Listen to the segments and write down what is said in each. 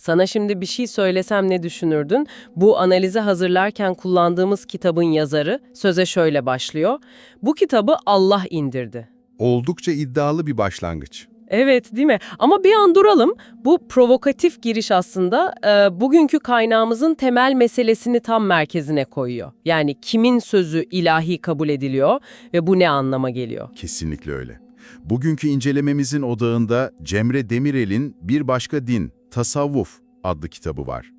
Sana şimdi bir şey söylesem ne düşünürdün? Bu analizi hazırlarken kullandığımız kitabın yazarı söze şöyle başlıyor. Bu kitabı Allah indirdi. Oldukça iddialı bir başlangıç. Evet değil mi? Ama bir an duralım. Bu provokatif giriş aslında e, bugünkü kaynağımızın temel meselesini tam merkezine koyuyor. Yani kimin sözü ilahi kabul ediliyor ve bu ne anlama geliyor? Kesinlikle öyle. Bugünkü incelememizin odağında Cemre Demirel'in Bir Başka Din, Tasavvuf adlı kitabı var.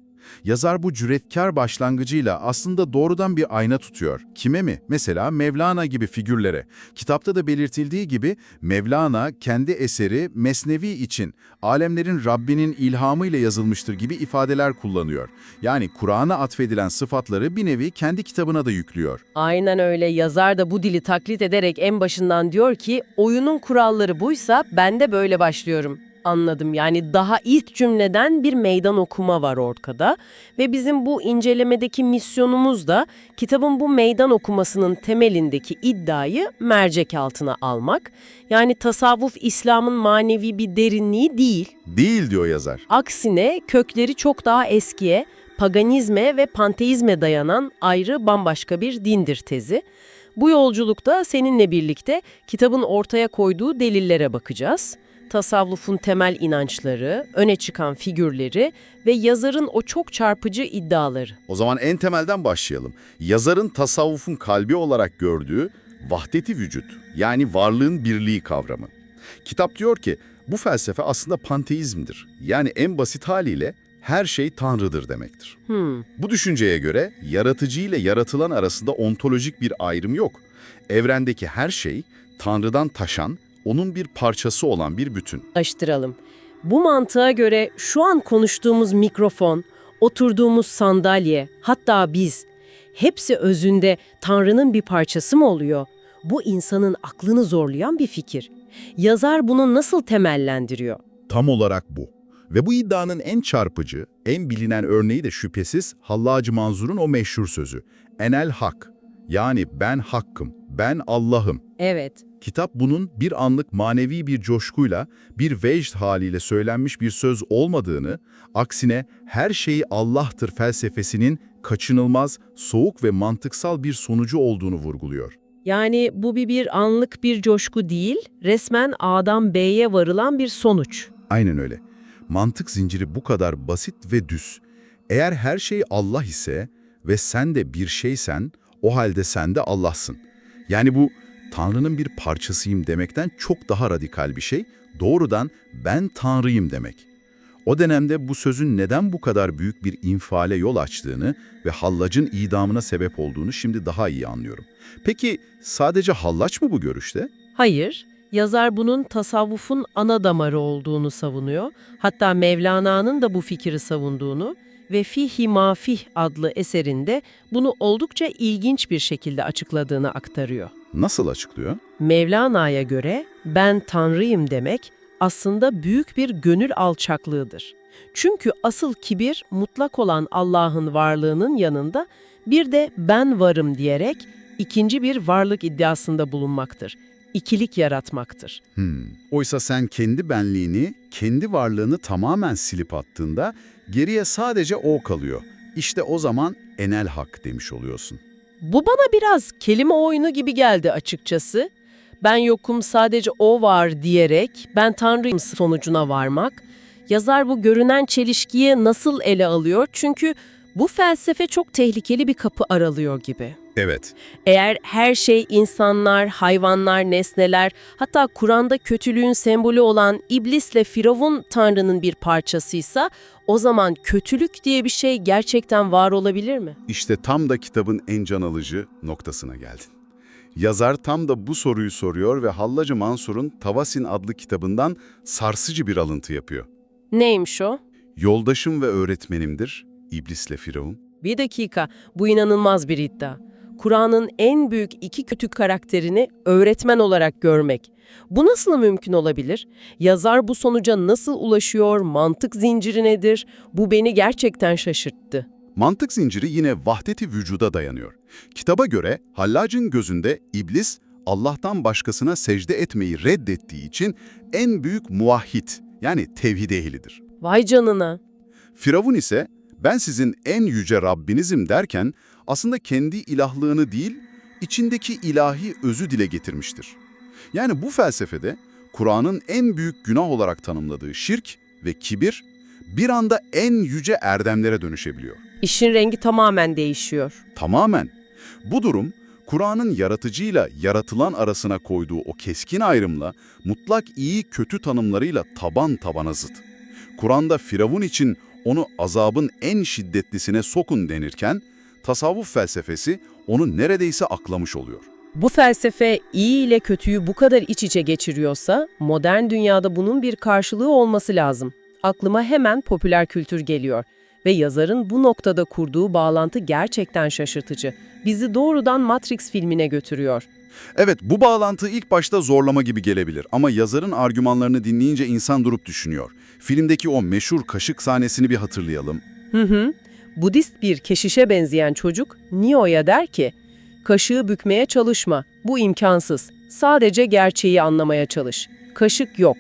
Yazar bu cüretkar başlangıcıyla aslında doğrudan bir ayna tutuyor. Kime mi? Mesela Mevlana gibi figürlere. Kitapta da belirtildiği gibi Mevlana kendi eseri Mesnevi için alemlerin Rabbinin ilhamıyla yazılmıştır gibi ifadeler kullanıyor. Yani Kur'an'a atfedilen sıfatları bir nevi kendi kitabına da yüklüyor. Aynen öyle. Yazar da bu dili taklit ederek en başından diyor ki oyunun kuralları buysa ben de böyle başlıyorum. Anladım. Yani daha ilk cümleden bir meydan okuma var ortada ve bizim bu incelemedeki misyonumuz da kitabın bu meydan okumasının temelindeki iddiayı mercek altına almak. Yani tasavvuf İslam'ın manevi bir derinliği değil. Değil diyor yazar. Aksine kökleri çok daha eskiye, paganizme ve panteizme dayanan ayrı bambaşka bir dindir tezi. Bu yolculukta seninle birlikte kitabın ortaya koyduğu delillere bakacağız. Tasavvufun temel inançları, öne çıkan figürleri ve yazarın o çok çarpıcı iddiaları. O zaman en temelden başlayalım. Yazarın tasavvufun kalbi olarak gördüğü vahdeti vücut, yani varlığın birliği kavramı. Kitap diyor ki, bu felsefe aslında panteizmdir. Yani en basit haliyle her şey Tanrı'dır demektir. Hmm, Bu düşünceye göre yaratıcı ile yaratılan arasında ontolojik bir ayrım yok. Evrendeki her şey Tanrı'dan taşan, onun bir parçası olan bir bütün. açtıralım. Bu mantığa göre şu an konuştuğumuz mikrofon, oturduğumuz sandalye, hatta biz hepsi özünde Tanrı'nın bir parçası mı oluyor? Bu insanın aklını zorlayan bir fikir. Yazar bunu nasıl temellendiriyor? Tam olarak bu. Ve bu iddianın en çarpıcı, en bilinen örneği de şüphesiz Hallacı Manzur'un o meşhur sözü. Enel hak. Yani ben hakkım, ben Allah'ım. Evet, Kitap bunun bir anlık manevi bir coşkuyla, bir vecd haliyle söylenmiş bir söz olmadığını, aksine her şeyi Allah'tır felsefesinin kaçınılmaz, soğuk ve mantıksal bir sonucu olduğunu vurguluyor. yani bu bir, bir anlık bir coşku değil, resmen A'dan B'ye varılan bir sonuç. Aynen öyle. Mantık zinciri bu kadar basit ve düz. Eğer her şey Allah ise ve sen de bir şeysen, o halde sen de Allah'sın. Yani bu Tanrı'nın bir parçasıyım demekten çok daha radikal bir şey, doğrudan ben Tanrıyım demek. O dönemde bu sözün neden bu kadar büyük bir infiale yol açtığını ve hallacın idamına sebep olduğunu şimdi daha iyi anlıyorum. Peki sadece hallaç mı bu görüşte? Hayır, yazar bunun tasavvufun ana damarı olduğunu savunuyor. Hatta Mevlana'nın da bu fikri savunduğunu ve Fihi Mafih adlı eserinde bunu oldukça ilginç bir şekilde açıkladığını aktarıyor. Nasıl açıklıyor? Mevlana'ya göre ben Tanrıyım demek aslında büyük bir gönül alçaklığıdır. Çünkü asıl kibir mutlak olan Allah'ın varlığının yanında bir de ben varım diyerek ikinci bir varlık iddiasında bulunmaktır. İkilik yaratmaktır. Hmm. Oysa sen kendi benliğini, kendi varlığını tamamen silip attığında geriye sadece o kalıyor. İşte o zaman enel hak demiş oluyorsun. Bu bana biraz kelime oyunu gibi geldi açıkçası. Ben yokum sadece o var diyerek ben Tanrıyım sonucuna varmak. Yazar bu görünen çelişkiyi nasıl ele alıyor? Çünkü bu felsefe çok tehlikeli bir kapı aralıyor gibi. Evet. Eğer her şey insanlar, hayvanlar, nesneler, hatta Kur'an'da kötülüğün sembolü olan iblisle Firavun Tanrı'nın bir parçasıysa, o zaman kötülük diye bir şey gerçekten var olabilir mi? İşte tam da kitabın en can alıcı noktasına geldin. Yazar tam da bu soruyu soruyor ve Hallacı Mansur'un Tavasin adlı kitabından sarsıcı bir alıntı yapıyor. Neymiş o? Yoldaşım ve öğretmenimdir, iblisle Firavun. Bir dakika, bu inanılmaz bir iddia. Kur'an'ın en büyük iki kötü karakterini öğretmen olarak görmek. Bu nasıl mümkün olabilir? Yazar bu sonuca nasıl ulaşıyor? Mantık zinciri nedir? Bu beni gerçekten şaşırttı. Mantık zinciri yine vahdeti vücuda dayanıyor. Kitaba göre Hallac'ın gözünde iblis Allah'tan başkasına secde etmeyi reddettiği için en büyük muvahhid yani tevhid ehlidir. Vay canına. Firavun ise ben sizin en yüce Rabbinizim derken aslında kendi ilahlığını değil, içindeki ilahi özü dile getirmiştir. Yani bu felsefede Kur'an'ın en büyük günah olarak tanımladığı şirk ve kibir bir anda en yüce erdemlere dönüşebiliyor. İşin rengi tamamen değişiyor. Tamamen. Bu durum Kur'an'ın yaratıcıyla yaratılan arasına koyduğu o keskin ayrımla mutlak iyi kötü tanımlarıyla taban tabana zıt. Kur'an'da Firavun için onu azabın en şiddetlisine sokun denirken tasavvuf felsefesi onu neredeyse aklamış oluyor. Bu felsefe iyi ile kötüyü bu kadar iç içe geçiriyorsa modern dünyada bunun bir karşılığı olması lazım. Aklıma hemen popüler kültür geliyor ve yazarın bu noktada kurduğu bağlantı gerçekten şaşırtıcı. Bizi doğrudan Matrix filmine götürüyor. Evet bu bağlantı ilk başta zorlama gibi gelebilir ama yazarın argümanlarını dinleyince insan durup düşünüyor. Filmdeki o meşhur kaşık sahnesini bir hatırlayalım. Hı hı. Budist bir keşişe benzeyen çocuk Neo'ya der ki, kaşığı bükmeye çalışma, bu imkansız. Sadece gerçeği anlamaya çalış. Kaşık yok.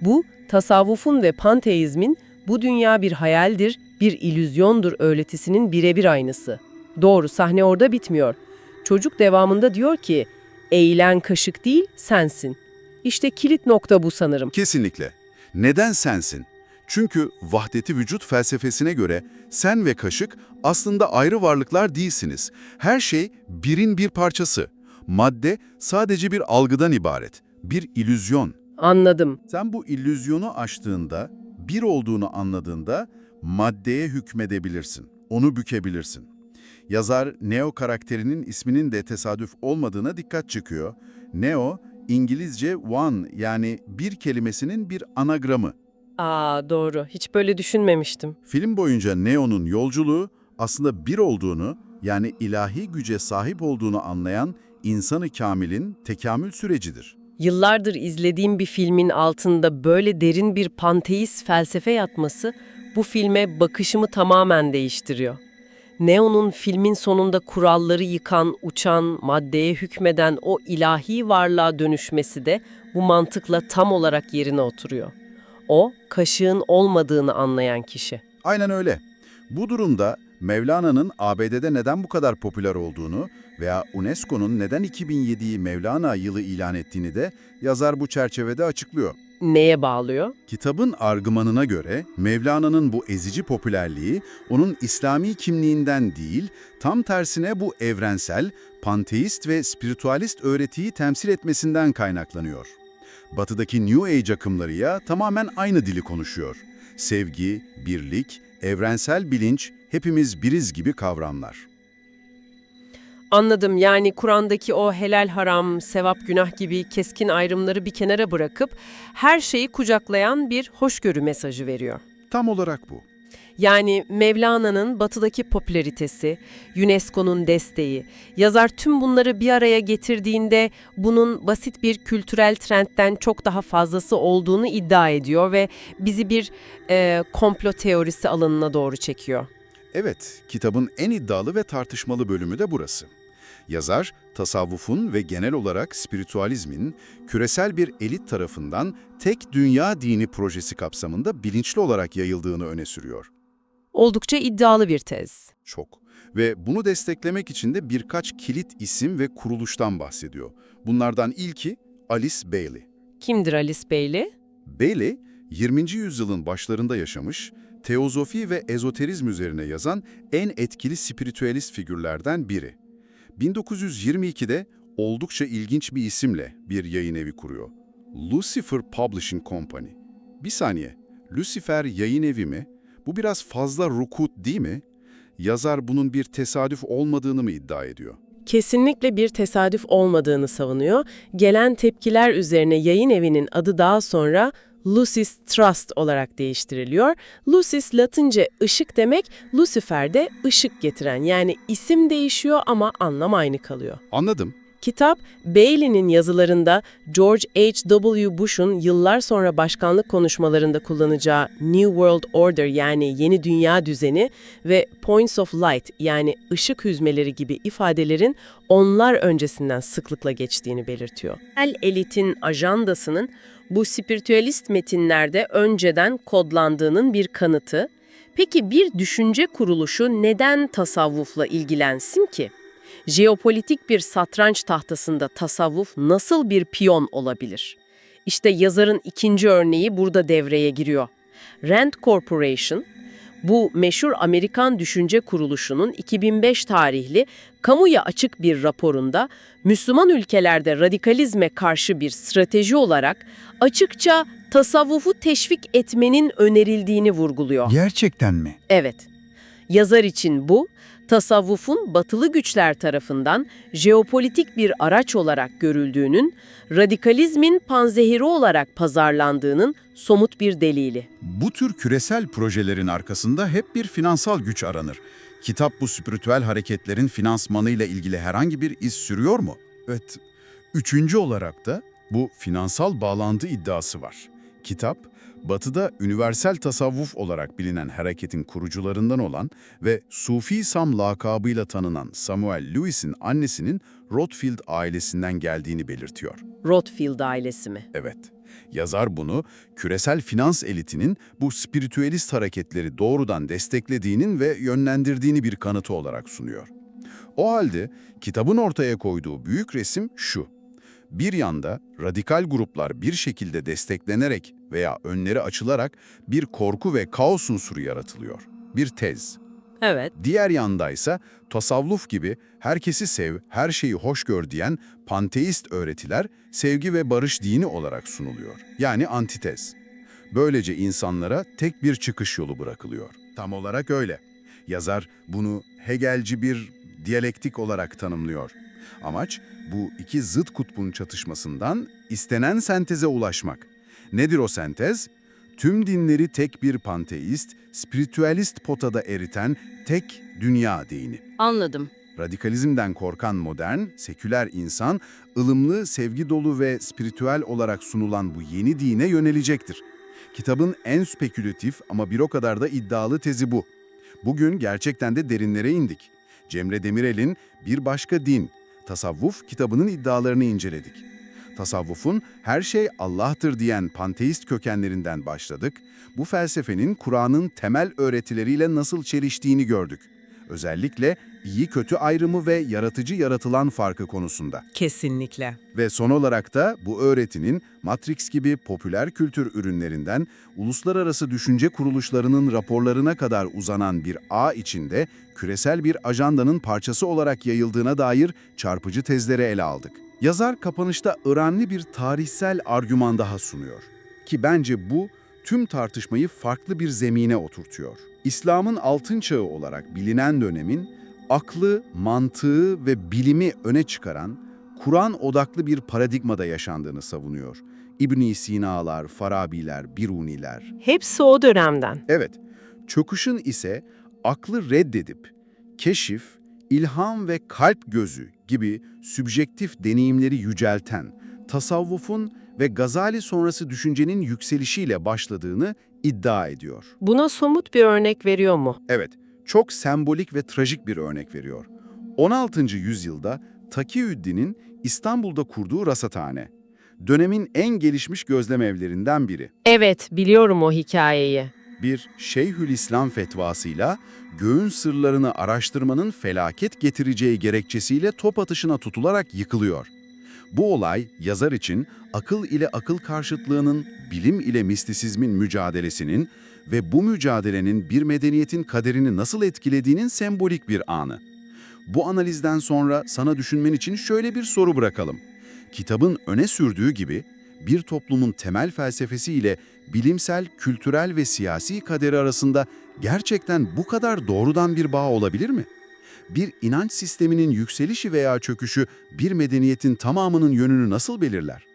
Bu, tasavvufun ve panteizmin bu dünya bir hayaldir, bir illüzyondur öğretisinin birebir aynısı. Doğru, sahne orada bitmiyor. Çocuk devamında diyor ki, eğilen kaşık değil, sensin. İşte kilit nokta bu sanırım. Kesinlikle. Neden sensin? Çünkü vahdeti vücut felsefesine göre sen ve kaşık aslında ayrı varlıklar değilsiniz. Her şey birin bir parçası. Madde sadece bir algıdan ibaret, bir illüzyon. Anladım. Sen bu illüzyonu aştığında, bir olduğunu anladığında maddeye hükmedebilirsin, onu bükebilirsin. Yazar Neo karakterinin isminin de tesadüf olmadığına dikkat çıkıyor. Neo, İngilizce one yani bir kelimesinin bir anagramı. Aa doğru. Hiç böyle düşünmemiştim. Film boyunca Neo'nun yolculuğu aslında bir olduğunu yani ilahi güce sahip olduğunu anlayan insanı kamilin tekamül sürecidir. Yıllardır izlediğim bir filmin altında böyle derin bir panteist felsefe yatması bu filme bakışımı tamamen değiştiriyor. Neo'nun filmin sonunda kuralları yıkan, uçan, maddeye hükmeden o ilahi varlığa dönüşmesi de bu mantıkla tam olarak yerine oturuyor. O, kaşığın olmadığını anlayan kişi. Aynen öyle. Bu durumda Mevlana'nın ABD'de neden bu kadar popüler olduğunu veya UNESCO'nun neden 2007'yi Mevlana yılı ilan ettiğini de yazar bu çerçevede açıklıyor. Neye bağlıyor? Kitabın argümanına göre Mevlana'nın bu ezici popülerliği onun İslami kimliğinden değil, tam tersine bu evrensel, panteist ve spiritüalist öğretiyi temsil etmesinden kaynaklanıyor. Batıdaki New Age akımlarıyla tamamen aynı dili konuşuyor. Sevgi, birlik, evrensel bilinç, hepimiz biriz gibi kavramlar. Anladım. Yani Kur'an'daki o helal haram, sevap günah gibi keskin ayrımları bir kenara bırakıp her şeyi kucaklayan bir hoşgörü mesajı veriyor. Tam olarak bu. Yani Mevlana'nın batıdaki popülaritesi, UNESCO'nun desteği, yazar tüm bunları bir araya getirdiğinde bunun basit bir kültürel trendten çok daha fazlası olduğunu iddia ediyor ve bizi bir e, komplo teorisi alanına doğru çekiyor. Evet, kitabın en iddialı ve tartışmalı bölümü de burası. Yazar, tasavvufun ve genel olarak spiritüalizmin küresel bir elit tarafından tek dünya dini projesi kapsamında bilinçli olarak yayıldığını öne sürüyor. Oldukça iddialı bir tez. Çok. Ve bunu desteklemek için de birkaç kilit isim ve kuruluştan bahsediyor. Bunlardan ilki Alice Bailey. Kimdir Alice Bailey? Bailey, 20. yüzyılın başlarında yaşamış, teozofi ve ezoterizm üzerine yazan en etkili spiritüelist figürlerden biri. 1922'de oldukça ilginç bir isimle bir yayın evi kuruyor. Lucifer Publishing Company. Bir saniye, Lucifer yayın evi mi? Bu biraz fazla rukut değil mi? Yazar bunun bir tesadüf olmadığını mı iddia ediyor? Kesinlikle bir tesadüf olmadığını savunuyor. Gelen tepkiler üzerine yayın evinin adı daha sonra Lucis Trust olarak değiştiriliyor. Lucis Latince ışık demek, Lucifer de ışık getiren yani isim değişiyor ama anlam aynı kalıyor. Anladım. Kitap, Bailey'nin yazılarında George H.W. Bush'un yıllar sonra başkanlık konuşmalarında kullanacağı New World Order yani yeni dünya düzeni ve Points of Light yani ışık hüzmeleri gibi ifadelerin onlar öncesinden sıklıkla geçtiğini belirtiyor. El elitin ajandasının bu spiritüalist metinlerde önceden kodlandığının bir kanıtı Peki bir düşünce kuruluşu neden tasavvufla ilgilensin ki? Jeopolitik bir satranç tahtasında tasavvuf nasıl bir piyon olabilir? İşte yazarın ikinci örneği burada devreye giriyor. Rand Corporation, bu meşhur Amerikan düşünce kuruluşunun 2005 tarihli kamuya açık bir raporunda Müslüman ülkelerde radikalizme karşı bir strateji olarak açıkça tasavvufu teşvik etmenin önerildiğini vurguluyor. Gerçekten mi? Evet. Yazar için bu, tasavvufun batılı güçler tarafından jeopolitik bir araç olarak görüldüğünün, radikalizmin panzehiri olarak pazarlandığının somut bir delili. Bu tür küresel projelerin arkasında hep bir finansal güç aranır. Kitap bu spiritüel hareketlerin finansmanıyla ilgili herhangi bir iz sürüyor mu? Evet. Üçüncü olarak da bu finansal bağlantı iddiası var. Kitap, Batı'da üniversal tasavvuf olarak bilinen hareketin kurucularından olan ve Sufi Sam lakabıyla tanınan Samuel Lewis'in annesinin Rothschild ailesinden geldiğini belirtiyor. Rothschild ailesi mi? Evet. Yazar bunu küresel finans elitinin bu spiritüelist hareketleri doğrudan desteklediğinin ve yönlendirdiğini bir kanıtı olarak sunuyor. O halde kitabın ortaya koyduğu büyük resim şu. Bir yanda radikal gruplar bir şekilde desteklenerek veya önleri açılarak bir korku ve kaos unsuru yaratılıyor. Bir tez. Evet. Diğer yandaysa tasavvuf gibi herkesi sev, her şeyi hoş gör diyen panteist öğretiler sevgi ve barış dini olarak sunuluyor. Yani antitez. Böylece insanlara tek bir çıkış yolu bırakılıyor. Tam olarak öyle. Yazar bunu Hegelci bir diyalektik olarak tanımlıyor. Amaç bu iki zıt kutbun çatışmasından istenen senteze ulaşmak. Nedir o sentez? Tüm dinleri tek bir panteist, spiritüalist potada eriten tek dünya dini. Anladım. Radikalizmden korkan modern, seküler insan, ılımlı, sevgi dolu ve spiritüel olarak sunulan bu yeni dine yönelecektir. Kitabın en spekülatif ama bir o kadar da iddialı tezi bu. Bugün gerçekten de derinlere indik. Cemre Demirel'in Bir Başka Din, Tasavvuf kitabının iddialarını inceledik. Tasavvufun her şey Allah'tır diyen panteist kökenlerinden başladık. Bu felsefenin Kur'an'ın temel öğretileriyle nasıl çeliştiğini gördük. Özellikle iyi kötü ayrımı ve yaratıcı yaratılan farkı konusunda. Kesinlikle. Ve son olarak da bu öğretinin Matrix gibi popüler kültür ürünlerinden uluslararası düşünce kuruluşlarının raporlarına kadar uzanan bir ağ içinde küresel bir ajandanın parçası olarak yayıldığına dair çarpıcı tezleri ele aldık. Yazar kapanışta önemli bir tarihsel argüman daha sunuyor. Ki bence bu tüm tartışmayı farklı bir zemine oturtuyor. İslam'ın altın çağı olarak bilinen dönemin aklı, mantığı ve bilimi öne çıkaran Kur'an odaklı bir paradigmada yaşandığını savunuyor. İbn Sina'lar, Farabiler, Biruniler. Hepsi o dönemden. Evet, çöküşün ise aklı reddedip keşif, ilham ve kalp gözü gibi sübjektif deneyimleri yücelten, tasavvufun ve Gazali sonrası düşüncenin yükselişiyle başladığını iddia ediyor. Buna somut bir örnek veriyor mu? Evet, çok sembolik ve trajik bir örnek veriyor. 16. yüzyılda Takiyüddin'in İstanbul'da kurduğu rasathane. Dönemin en gelişmiş gözlem evlerinden biri. Evet, biliyorum o hikayeyi. Bir Şeyhülislam fetvasıyla göğün sırlarını araştırmanın felaket getireceği gerekçesiyle top atışına tutularak yıkılıyor. Bu olay yazar için akıl ile akıl karşıtlığının, bilim ile mistisizmin mücadelesinin ve bu mücadelenin bir medeniyetin kaderini nasıl etkilediğinin sembolik bir anı. Bu analizden sonra sana düşünmen için şöyle bir soru bırakalım. Kitabın öne sürdüğü gibi bir toplumun temel felsefesi ile bilimsel, kültürel ve siyasi kaderi arasında gerçekten bu kadar doğrudan bir bağ olabilir mi? Bir inanç sisteminin yükselişi veya çöküşü bir medeniyetin tamamının yönünü nasıl belirler?